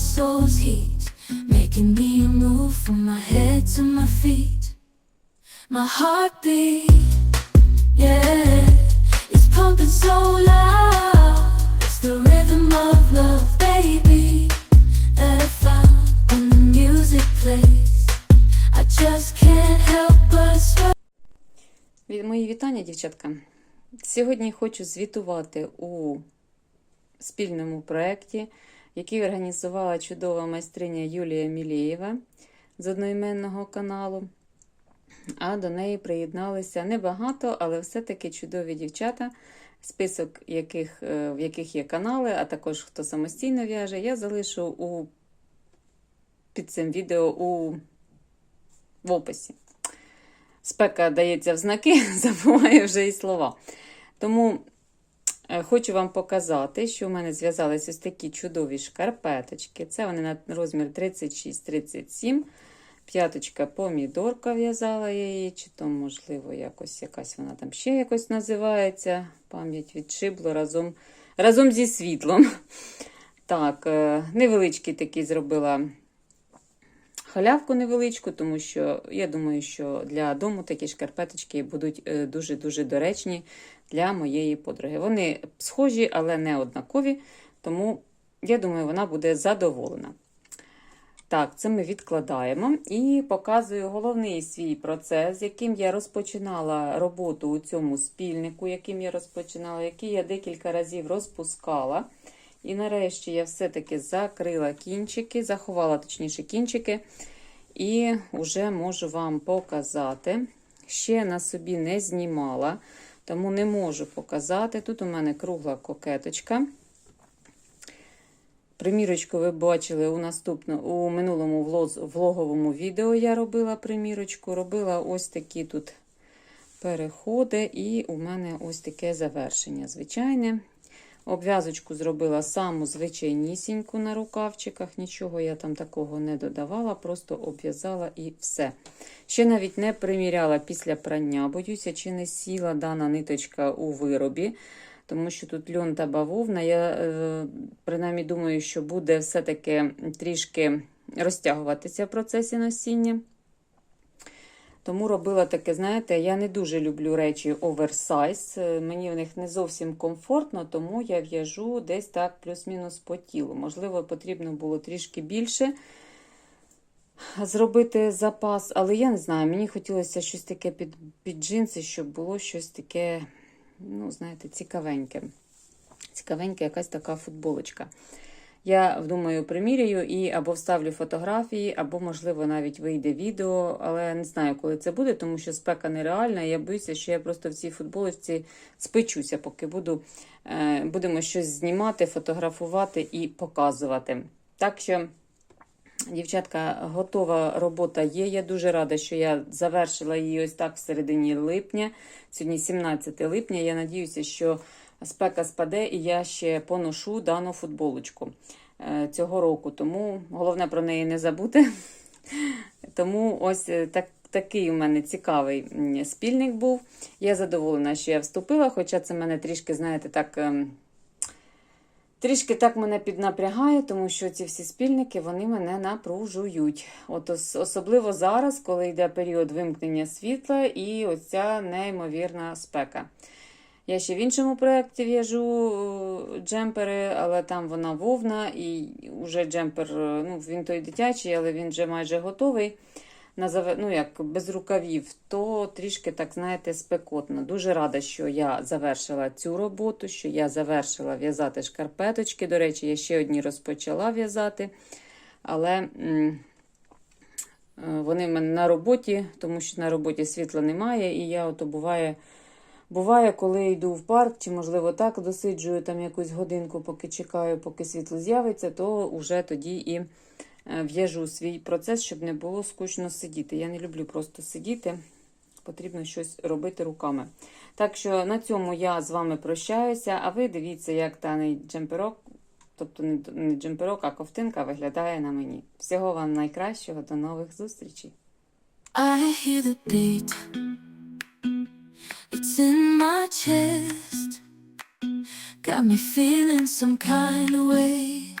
Soul's heat, making me move from my head to my feet. My heartbeat, yeah, it's pumping so loud. It's the rhythm of love, baby, that I found when the music plays. I just can't help but. Від мої вітання, дівчатка. Сьогодні хочу звітувати у спільному проєкті, який організувала чудова майстриня Юлія Мілєєва з одноіменного каналу. А до неї приєдналися небагато, але все-таки чудові дівчата, список яких, е, в яких є канали, а також хто самостійно в'яже, я залишу у, під цим відео у, в описі. Спека дається в знаки, забуваю вже і слова. Тому хочу вам показати, що в мене зв'язались ось такі чудові шкарпеточки. Це вони на розмір 36-37. П'яточка помідорка в'язала я її, чи то, можливо, якось якась вона там ще якось називається. Пам'ять відшибло разом, разом зі світлом. Так, е, невеличкий такий зробила халявку невеличку, тому що я думаю, що для дому такі шкарпеточки будуть дуже-дуже доречні для моєї подруги. Вони схожі, але не однакові, тому я думаю, вона буде задоволена. Так, це ми відкладаємо і показую головний свій процес, яким я розпочинала роботу у цьому спільнику, яким я розпочинала, який я декілька разів розпускала. І нарешті я все-таки закрила кінчики, заховала точніше кінчики, і вже можу вам показати. Ще на собі не знімала, тому не можу показати. Тут у мене кругла кокеточка. Примірочку ви бачили у наступно, у минулому влоговому відео я робила примірочку. Робила ось такі тут переходи, і у мене ось таке завершення. Звичайне. Обв'язочку зробила саму звичайнісіньку на рукавчиках, нічого я там такого не додавала, просто обв'язала і все. Ще навіть не приміряла після прання, боюся, чи не сіла дана ниточка у виробі, тому що тут льон та бавовна. Я е, принаймні думаю, що буде все-таки трішки розтягуватися в процесі носіння. Тому робила таке, знаєте, я не дуже люблю речі оверсайз. е, Мені в них не зовсім комфортно, тому я в'яжу десь так плюс-мінус по тілу. Можливо, потрібно було трішки більше зробити запас, але я не знаю, мені хотілося щось таке під, під джинси, щоб було щось таке, ну, знаєте, цікавеньке. Цікавенька якась така футболочка. Я думаю, приміряю і або вставлю фотографії, або, можливо, навіть вийде відео, але не знаю, коли це буде, тому що спека нереальна. Я боюся, що я просто в цій футболочці спечуся, поки буду, е, будемо щось знімати, фотографувати і показувати. Так що, дівчатка, готова робота є. Я дуже рада, що я завершила її ось так в середині липня. Сьогодні 17 липня. Я надіюся, що спека спаде, і я ще поношу дану футболочку е, цього року. Тому головне про неї не забути. Тому ось е, так, такий у мене цікавий спільник був. Я задоволена, що я вступила, хоча це мене трішки, знаєте, так. ем, Трішки так мене піднапрягає, тому що ці всі спільники вони мене напружують. От особливо зараз, коли йде період вимкнення світла і оця неймовірна спека. Я ще в іншому проєкті в'яжу е, джемпери, але там вона вовна, і вже джемпер, е, ну він той дитячий, але він вже майже готовий. На ну, як без рукавів, то трішки, так знаєте, спекотно. Дуже рада, що я завершила цю роботу, що я завершила в'язати шкарпеточки. До речі, я ще одні розпочала в'язати, але е, вони в мене на роботі, тому що на роботі світла немає, і я ото буває Буває, коли йду в парк, чи, можливо, так досиджую там якусь годинку, поки чекаю, поки світло з'явиться, то вже тоді і е, в'яжу свій процес, щоб не було скучно сидіти. Я не люблю просто сидіти, потрібно щось робити руками. Так що на цьому я з вами прощаюся, а ви дивіться, як даний джемперок, тобто не, не джемперок, а ковтинка виглядає на мені. Всього вам найкращого, до нових зустрічей! I hear the beat. In my chest. Got me feeling some kind of way.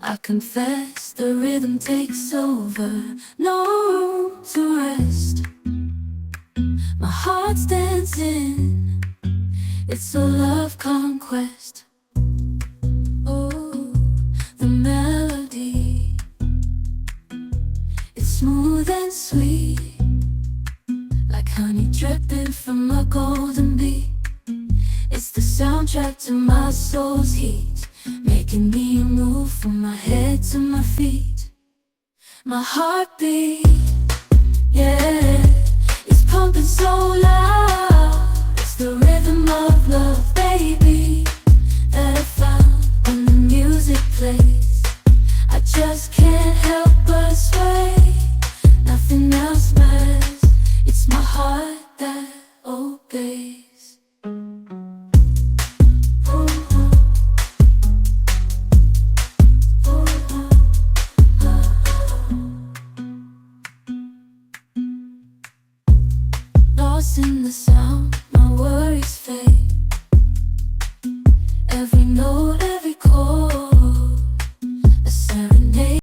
I confess the rhythm takes over. No room to rest. My heart's dancing. It's a love conquest. Oh, the melody. It's smooth and sweet, like honey dripping from a golden bee. It's the soundtrack to my soul's heat, making me move from my head to my feet. My heartbeat, yeah,